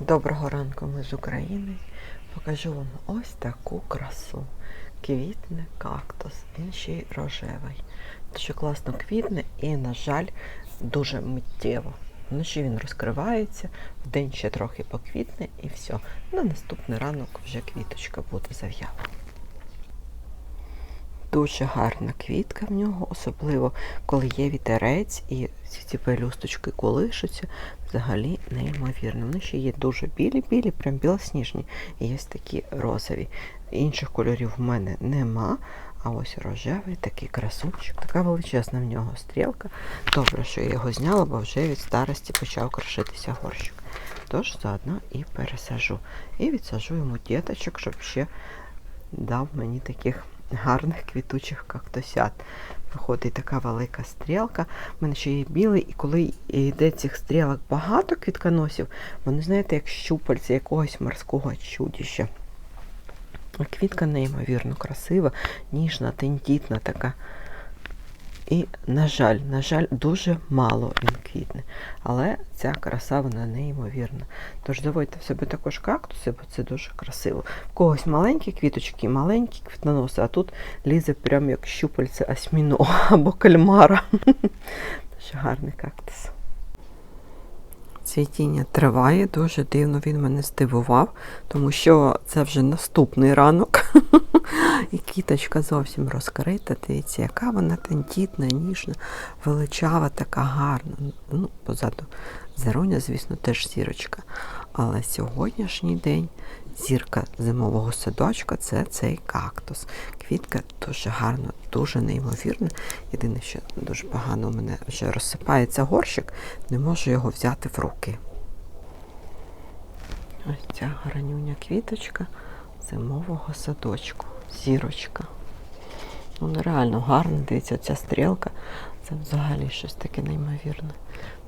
Доброго ранку ми з України. Покажу вам ось таку красу. Квітне кактус, він ще й рожевий. Дуже класно квітне і, на жаль, дуже миттєво. Вночі він розкривається, вдень ще трохи поквітне і все. На наступний ранок вже квіточка буде зав'яла. Дуже гарна квітка в нього, особливо коли є вітерець і всі ці пелюсточки колишуться. Взагалі неймовірно. Вони ще є дуже білі-білі, прям білосніжні. І є такі розові. Інших кольорів в мене нема. А ось рожевий такий красунчик, така величезна в нього стрілка. Добре, що я його зняла, бо вже від старості почав крошитися горщик. Тож заодно і пересажу. І відсажу йому діточок, щоб ще дав мені таких гарних квітучих кактусят. Виходить така велика стрілка. У мене ще є білий, і коли йде цих стрілок багато квітконосів, вони, знаєте, як щупальці якогось морського чудища. Квітка неймовірно красива, ніжна, тендітна така. І, на жаль, на жаль, дуже мало він квітне. Але ця краса, вона неймовірна. Тож заводьте в себе також кактуси, бо це дуже красиво. В когось маленькі квіточки, маленькі квітноноси, а тут лізе прям як щупальце асьміно або кальмара. Дуже гарний кактус. Цвітіння триває, дуже дивно він мене здивував, тому що це вже наступний ранок. І кіточка зовсім розкрита. Дивіться, яка вона тендітна, ніжна, величава, така гарна. Ну, позаду зероня, звісно, теж сірочка. Але сьогоднішній день зірка зимового садочка це цей кактус. Квітка дуже гарна, дуже неймовірна. Єдине, що дуже погано у мене вже розсипається горщик, не можу його взяти в руки. Ось ця гарнюня квіточка зимового садочку. Зірочка. Ну, нереально гарно, дивіться, ця стрілка. Це взагалі щось таке неймовірне.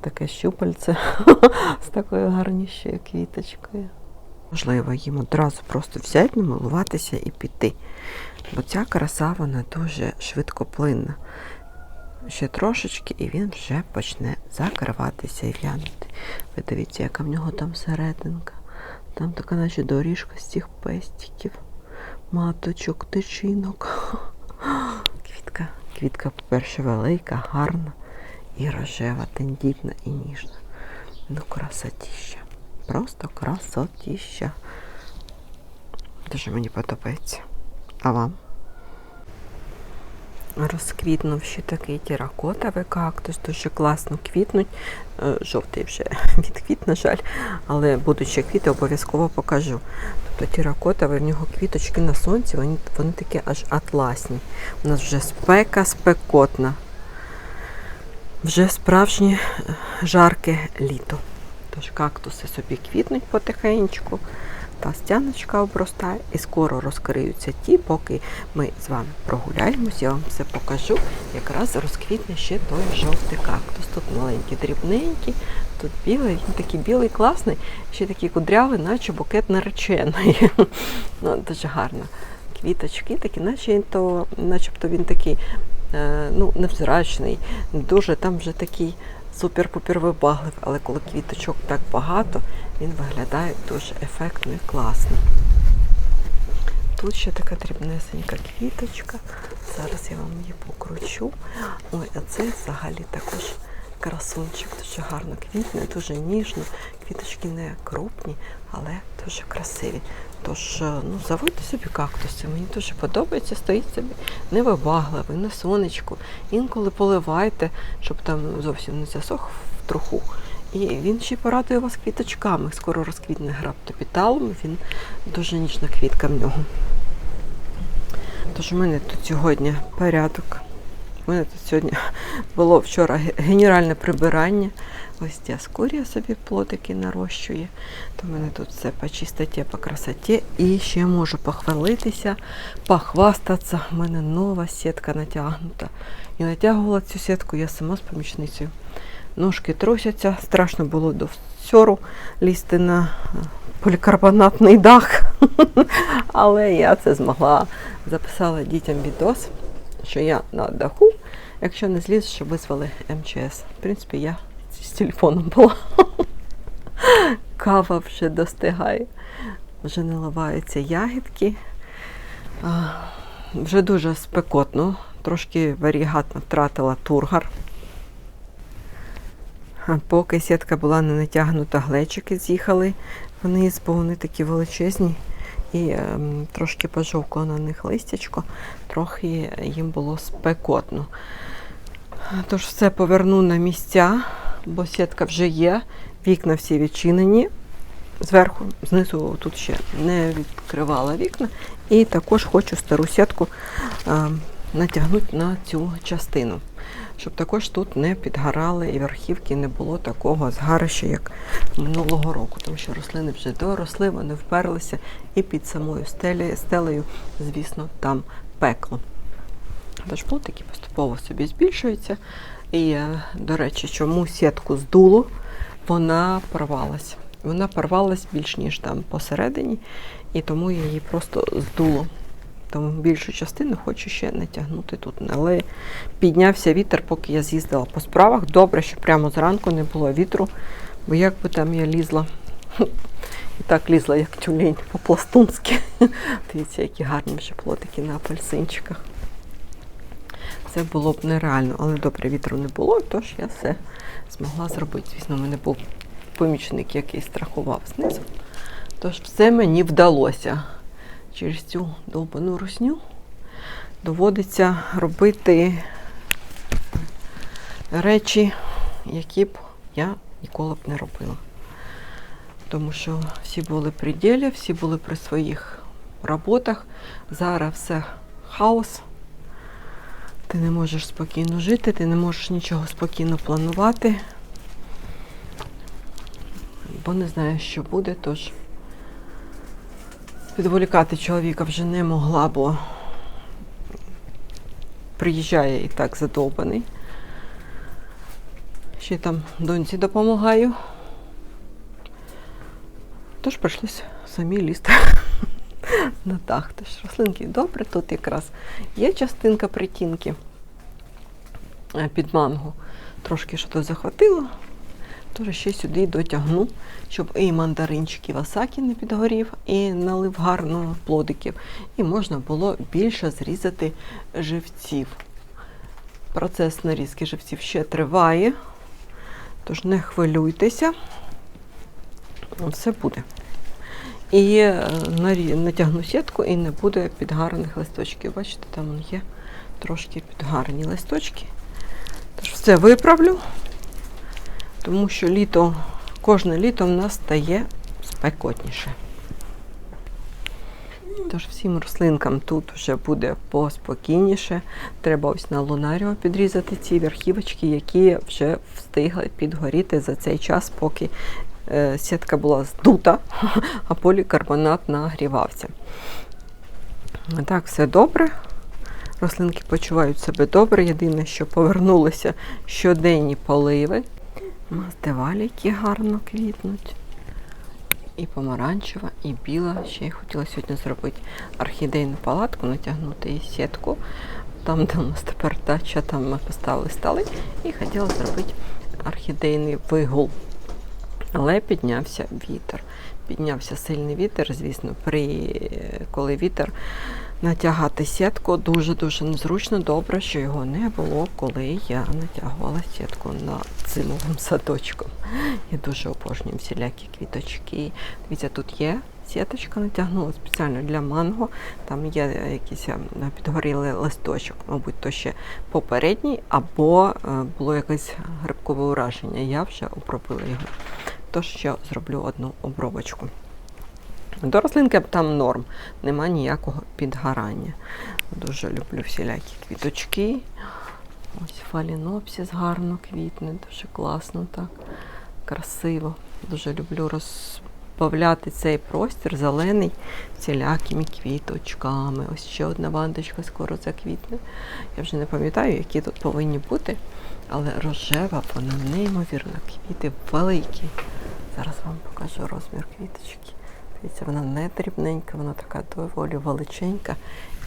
Таке щупальце з такою гарнішою квіточкою. Можливо, їм одразу просто взяти, намилуватися і піти. Бо ця краса, вона дуже швидкоплинна. Ще трошечки, і він вже почне закриватися і в'янути. Ви дивіться, яка в нього там серединка. Там така наче доріжка з цих пестиків, маточок, тичинок. Квітка, квітка, по-перше, велика, гарна і рожева, тендітна і ніжна. Ну, красотіща. Просто красотіща. Дуже мені подобається. А вам? Розквітнув ще такий теракотовий кактус, дуже класно квітнуть. Е, Жовтий вже відквіт, на жаль, але будучи квіти, обов'язково покажу. Тобто теракотовий, в нього квіточки на сонці, вони, вони такі аж атласні. У нас вже спека спекотна. Вже справжнє е, жарке літо. Тож кактуси собі квітнуть потихеньку, та стяночка обростає і скоро розкриються ті, поки ми з вами прогуляємось, я вам все покажу. Якраз розквітне ще той жовтий кактус. Тут маленький, дрібненький, тут білий, він такий білий, класний, ще такий кудрявий, наче букет нареченої. ну, Дуже гарно. Квіточки такі, наче то, начебто він такий е, ну, невзрачний, дуже там вже такий супер-пупер вибаглив, але коли квіточок так багато, він виглядає дуже ефектно і класно. Тут ще така дрібнесенька квіточка. Зараз я вам її покручу. Ой, а це взагалі також красунчик, дуже гарно квітне, дуже ніжно. Квіточки не крупні, але дуже красиві. Тож, е, ну, заводьте собі кактуси. Мені дуже подобається, стоїть собі невибагливий, на сонечку. Інколи поливайте, щоб там зовсім не засох в труху. І він ще порадує вас квіточками. Скоро розквітне граптопіталом, він дуже ніжна квітка в нього. Тож у мене тут сьогодні порядок. У мене тут сьогодні було вчора генеральне прибирання. Ось діаскорія собі плотики нарощує. То в мене тут все по чистоті, по красоті. І ще можу похвалитися, похвастатися. У мене нова сітка натягнута. І натягувала цю сітку я сама з помічницею. Ножки трусяться, страшно було до всьору лізти на е, полікарбонатний дах. Але я це змогла. Записала дітям відос, що я на даху, якщо не зліз, щоб визвали МЧС. В принципі, я з телефоном була. кава вже достигає, вже наливаються ягідки. Вже дуже спекотно, трошки варігатно втратила тургар. Поки сітка була не натягнута, глечики з'їхали вниз, бо вони такі величезні. І ем, трошки пожовкло на них листячко, трохи їм було спекотно. Тож все поверну на місця, бо сітка вже є, вікна всі відчинені. Зверху, знизу тут ще не відкривала вікна. І також хочу стару сітку е, натягнути на цю частину, щоб також тут не підгорали і верхівки не було такого згарища, як минулого року, тому що рослини вже доросли, вони вперлися і під самою стелею, стелею, звісно, там пекло. Тож плотики поступово собі збільшуються. І, до речі, чому сітку здуло, вона порвалася. Вона порвалась більш ніж там посередині, і тому я її просто здуло. Тому більшу частину хочу ще натягнути тут. Але піднявся вітер, поки я з'їздила по справах. Добре, що прямо зранку не було вітру, бо як би там я лізла. І так лізла, як тюлень по-пластунськи. Дивіться, які гарні вже плотики на апельсинчиках. Це було б нереально, але добре, вітру не було, тож я все змогла зробити. Звісно, в мене був помічник, який страхував знизу. Тож все мені вдалося. Через цю довбану русню доводиться робити речі, які б я ніколи б не робила. Тому що всі були при ділі, всі були при своїх роботах. Зараз все хаос. Ти не можеш спокійно жити, ти не можеш нічого спокійно планувати, бо не знаєш, що буде, тож відволікати чоловіка вже не могла, бо приїжджає і так задовбаний. Ще там доньці допомагаю. Тож прийшлось самі лізти на дах. Тож рослинки добре, тут якраз є частинка притінки е, під манго. Трошки що то захватило, тож ще сюди дотягну, щоб і мандаринчик і васакі не підгорів, і налив гарно плодиків. І можна було більше зрізати живців. Процес нарізки живців ще триває, тож не хвилюйтеся, все буде. І е, натягну сітку і не буде підгарених листочків. Бачите, там є трошки підгарені листочки. Тож все виправлю, тому що літо, кожне літо в нас стає спекотніше. Тож всім рослинкам тут вже буде поспокійніше. Треба ось на лунаріо підрізати ці верхівочки, які вже встигли підгоріти за цей час, поки сітка була здута, а полікарбонат нагрівався. Так, все добре. Рослинки почувають себе добре. Єдине, що повернулися щоденні поливи. Маздевалі, які гарно квітнуть. І помаранчева, і біла. Ще я хотіла сьогодні зробити орхідейну палатку, натягнути і сітку. Там, де у нас тепер дача, там ми поставили столи і хотіла зробити орхідейний вигул. Але піднявся вітер. Піднявся сильний вітер, звісно, при коли вітер натягати сітку дуже-дуже незручно. Добре, що його не було, коли я натягувала сітку над зимовим садочком. Я дуже обожнюю всілякі квіточки. Дивіться, тут є сіточка натягнула спеціально для манго. Там є якийсь е, підгорілий листочок, мабуть, то ще попередній, або е, було якесь грибкове ураження. Я вже обробила його. Тож ще зроблю одну обробочку. До рослинки там норм, нема ніякого підгорання. Дуже люблю всілякі квіточки. Ось фалінопсіс гарно квітне, дуже класно, так, красиво. Дуже люблю розбавляти цей простір зелений всілякими квіточками. Ось ще одна вандочка скоро заквітне. Я вже не пам'ятаю, які тут повинні бути, але рожева, вона неймовірна. Квіти великі. Зараз вам покажу розмір квіточки. Дивіться, вона не дрібненька, вона така доволі величенька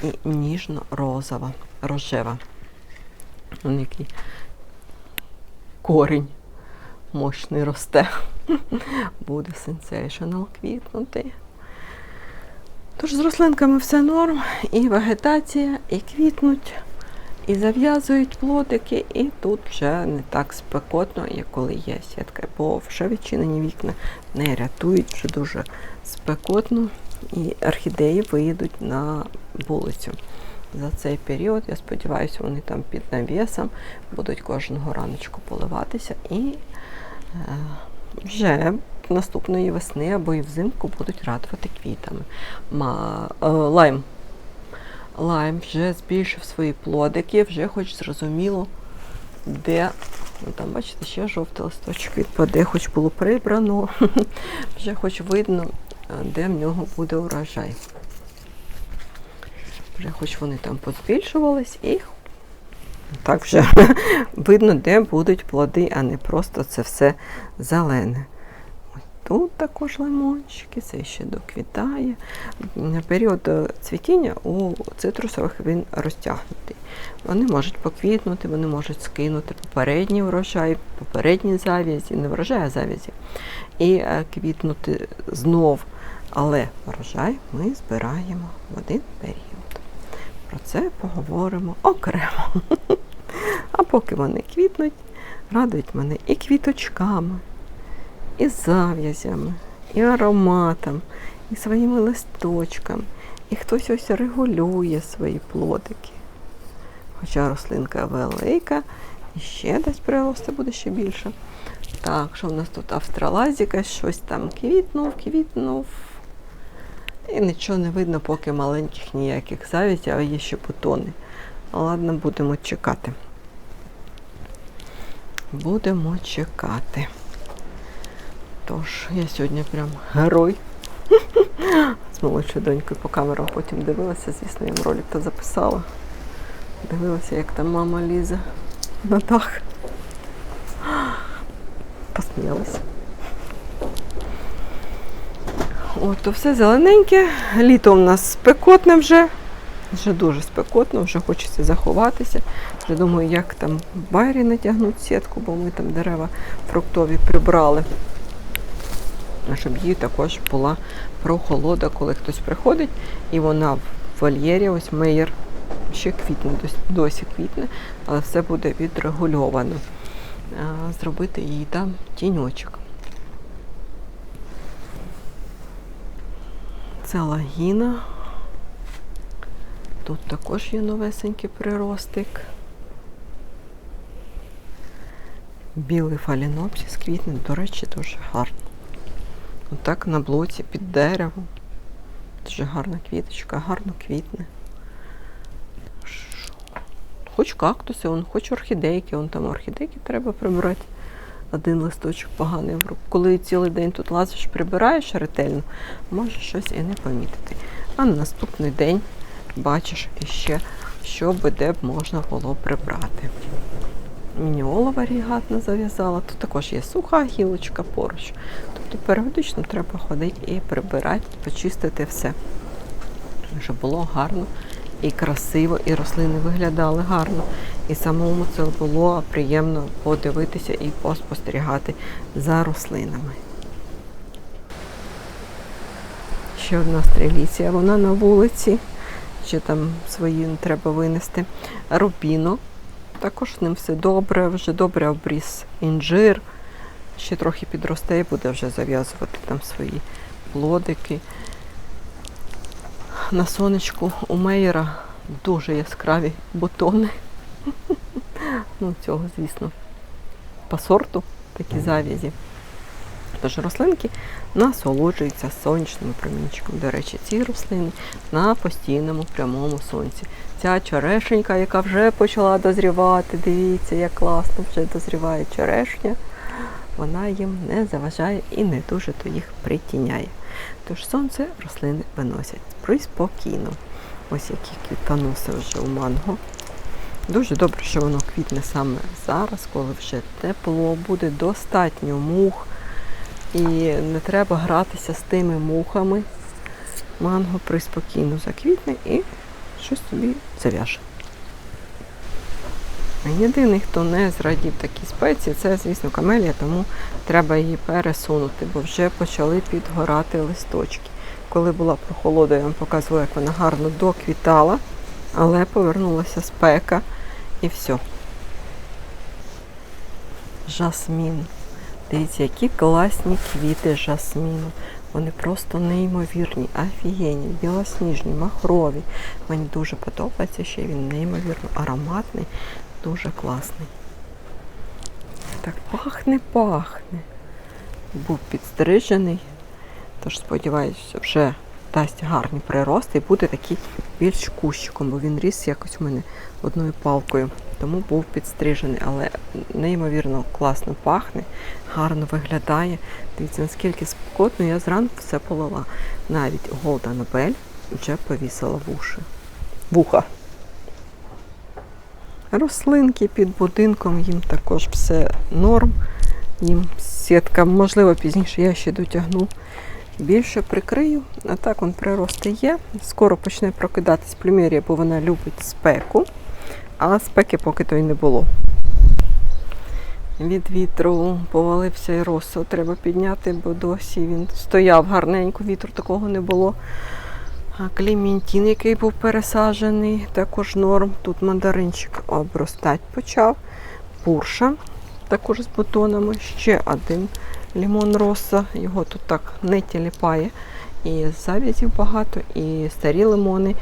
і ніжно-розова, рожева. Вон який корінь мощний росте. Буде сенсейшнл квітнути. Тож з рослинками все норм, і вегетація, і квітнуть, і зав'язують плодики, і тут вже не так спекотно, як коли є сітка, бо вже відчинені вікна не рятують, вже дуже спекотно, і орхідеї виїдуть на вулицю. За цей період, я сподіваюся, вони там під навісом будуть кожного раночку поливатися і е, вже наступної весни або і взимку будуть радувати квітами. Е, лайм. Лайм вже збільшив свої плодики, вже хоч зрозуміло, де. Ну, там, бачите, ще жовтий листочок відпаде, хоч було прибрано, вже хоч видно, е, де в нього буде урожай. Вже хоч вони там позбільшувались і так вже видно, де будуть плоди, а не просто це все зелене. Тут також лимончики, це ще доквітає. Період е, цвітіння у цитрусових він розтягнутий. Вони можуть поквітнути, вони можуть скинути попередній врожай, попередні завязі, не врожай, а завязі, і е, квітнути знов. Але врожай ми збираємо в один період. Про це поговоримо окремо. А поки вони квітнуть, радують мене і квіточками, і зав'язями, і ароматом, і своїми листочками. І хтось ось регулює свої плодики. Хоча рослинка велика, і ще десь прирости буде ще більше. Так, що в нас тут австралазіка, щось там квітнув, квітнув. І нічого не видно, поки маленьких ніяких завязів, а є ще бутони. Ладно, будемо чекати. Будемо чекати. Тож, я сьогодні прям герой. З молодшою донькою по камерам потім дивилася, звісно, я їм ролик то записала. Дивилася, як там мама лізе на дах. Посміялася. От, то все зелененьке. Літо у нас спекотне вже. Вже дуже спекотно, вже хочеться заховатися. Вже думаю, як там в байрі натягнути сітку, бо ми там дерева фруктові прибрали. Щоб їй також була прохолода, коли хтось приходить, і вона в вольєрі, ось меєр ще квітне, досі квітне, але все буде відрегульовано. Зробити їй там тіньочок. Це лагіна. Тут також є новесенький приростик. Білий фалінопсис квітне, до речі, дуже гарно. Отак на блоці під деревом. Дуже гарна квіточка, гарно квітне. Хоч кактуси, он, хоч орхідейки, он там орхідейки треба прибрати. Один листочок поганий. в руку. Коли цілий день тут лазиш, прибираєш ретельно, можеш щось і не помітити. А на наступний день бачиш іще, що би де б можна було прибрати. Мініола варігатна зав'язала, тут також є суха гілочка поруч. Тобто періодично треба ходити і прибирати, почистити все, щоб було гарно і красиво, і рослини виглядали гарно. І самому це було приємно подивитися і поспостерігати за рослинами. Ще одна стреліція, вона на вулиці. Ще там свої треба винести. Рубіно. Також з ним все добре, вже добре обріз інжир. Ще трохи підросте і буде вже зав'язувати там свої плодики. На сонечку у Мейера дуже яскраві бутони. Ну, цього, звісно, по сорту такі завязі. Тож рослинки насолоджуються сонячним промінчиком. До речі, ці рослини на постійному прямому сонці. Ця черешенька, яка вже почала дозрівати, дивіться, як класно вже дозріває черешня, вона їм не заважає і не дуже то їх притіняє. Тож сонце рослини виносять приспокійно. Ось які квітоноси вже у манго. Дуже добре, що воно квітне саме зараз, коли вже тепло, буде достатньо мух. І не треба гратися з тими мухами. Манго приспокійно заквітне і щось собі зав'яже. Єдиний, хто не зрадів такі спеції, це, звісно, камелія, тому треба її пересунути, бо вже почали підгорати листочки. Коли була прохолода, я вам показувала, як вона гарно доквітала, але повернулася спека і все. Жасмін. Дивіться, які класні квіти жасміну. Вони просто неймовірні, офігенні, білосніжні, махрові. Мені дуже подобається, ще він неймовірно ароматний, дуже класний. Так пахне, пахне. Був підстрижений, тож сподіваюся, вже дасть гарні прирости і буде такий більш кущиком, бо він ріс якось у мене одною палкою. Тому був підстрижений, але неймовірно класно пахне, гарно виглядає. Дивіться, наскільки спекотно, я зранку все полила. Навіть Голда Нобель вже повісила вуші. Вуха. Рослинки під будинком, їм також все норм. Їм сітка, можливо, пізніше я ще дотягну. Більше прикрию, а так он прирости є. Скоро почне прокидатись плюмерія, бо вона любить спеку, а спеки поки то й не було. Від вітру повалився і розсу. Треба підняти, бо досі він стояв гарненько, вітру такого не було. А Клементін, який був пересаджений, також норм. Тут мандаринчик обростати почав. Пурша також з бутонами. Ще один лімон роса. Його тут так не тіліпає. І завязів багато, і старі лимони,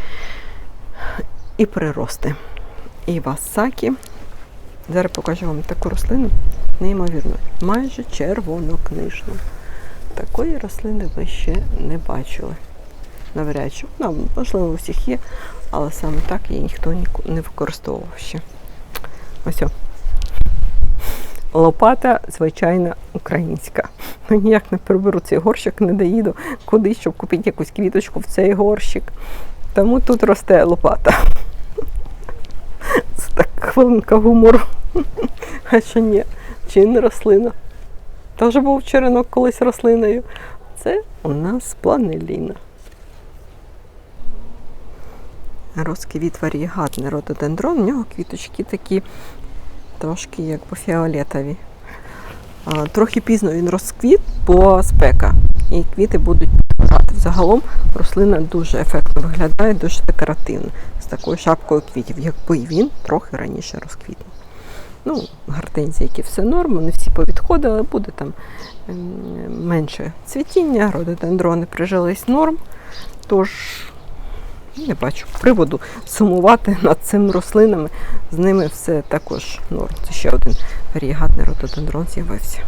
і прирости. І васакі. Зараз покажу вам таку рослину, неймовірно, майже червонокнижну. Такої рослини ви ще не бачили. Навряд чи. Ну, можливо, у всіх є, але саме так її ніхто не використовував ще. Ось. Лопата, звичайна українська. Ну, ніяк не приберу цей горщик, не доїду кудись, щоб купити якусь квіточку в цей горщик. Тому тут росте лопата. Це так хвилинка гумору. А що ні, чи не рослина. Теж був черенок колись рослиною. Це у нас планеліна. Розквіт варієгатний рододендрон. У нього квіточки такі трошки якби фіолетові. Трохи пізно він розквіт, бо спека. І квіти будуть підгорати. Загалом рослина дуже ефектно виглядає, дуже декоративно, з такою шапкою квітів, якби він трохи раніше розквітнув. Ну, гортензії, які все норм, вони всі повідходили, буде там ем, менше цвітіння, рододендрони прижились норм. Тож не бачу приводу сумувати над цими рослинами. З ними все також норм. Це ще один варієгатний рододендрон з'явився.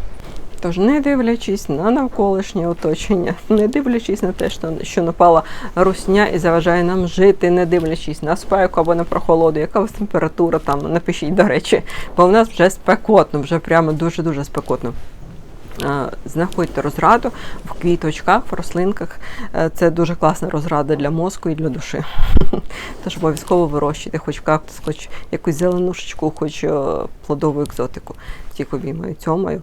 Тож, не дивлячись на навколишнє оточення, не дивлячись на те, що напала русня і заважає нам жити, не дивлячись на спеку або на прохолоду, яка у вас температура там, напишіть, до речі, бо в нас вже спекотно, вже прямо дуже-дуже спекотно. Е, Знаходьте розраду в квіточках, в рослинках. Е, Це дуже класна розрада для мозку і для душі. Тож обов'язково вирощуйте хоч кактус, хоч якусь зеленушечку, хоч е, плодову екзотику. Всіх обіймаю цьомаю.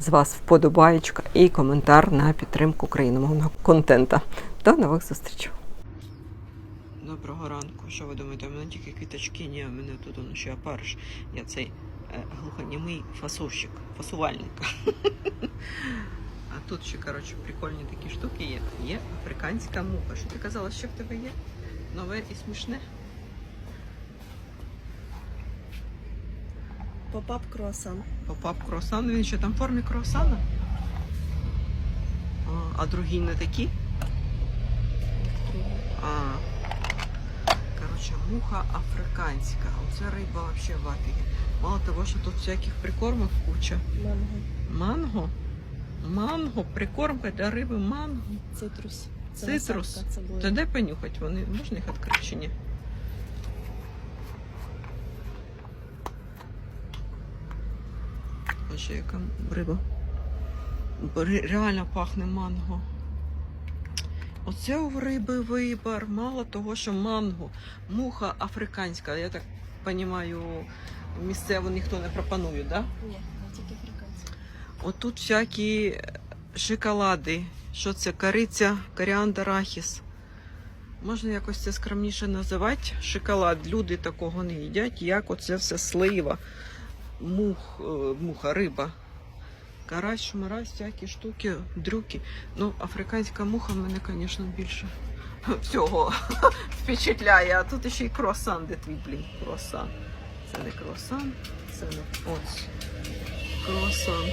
З вас вподобаєчка і коментар на підтримку україномовного контента. До нових зустрічей. Доброго ранку. Що ви думаєте? У мене тільки квіточки, ні, у мене тут ще опариш. Я цей глухонімий фасовщик, фасувальник. А тут ще, коротше, прикольні такі штуки є. Є африканська муха. Що ти казала, що в тебе є? Нове і смішне? Попап круасан. Попап круасан, він ще там в формі круасана. А, а другі не такі? А, коротше, муха африканська. Оце риба взагалі в афігі. Мало того, що тут всяких прикормок куча. Манго. Манго? Манго, прикормка для риби манго. Цитрус. Це Цитрус. Та де понюхати вони? Можна їх відкрити чи ні? Боже, яка риба. Реально пахне манго. Оце у риби вибір. Мало того, що манго, муха африканська. Я так розумію, місцево ніхто не пропонує, так? Да? Ні, тільки африканці. Отут всякі шоколади. Що це? Кориця, коріандр, арахіс. Можна якось це скромніше називати. Шоколад. Люди такого не їдять, як оце все слива, мух, е, муха, риба. Карась, шмара, всякі штуки, дрюки. Ну, африканська муха мене, звісно, більше всього впечатляє. А тут ще й круасан, де твій блін. Круасан. Це не круасан, це не ось. Круасан.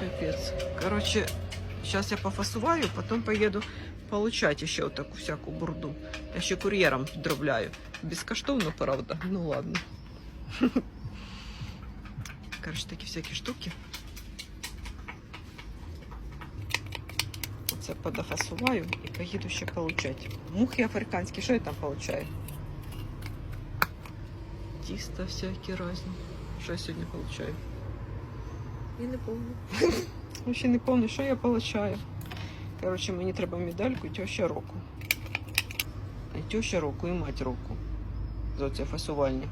Капець. Коротше, зараз я пофасуваю, потім поїду получать ще таку всяку бурду. Я ще кур'єром дробляю. Безкоштовно, правда. Ну ладно. Коротше, такі всякі штуки. Оце подофасуваю і поїду ще получать. Мухи африканські, що я там получаю? Тіста всякі різні. Що я сьогодні получаю? Я не помню. Ще не пам'ятаю, що я получаю. Коротше, мені треба медальку теща року. І теща року, і мать року. За це фасування.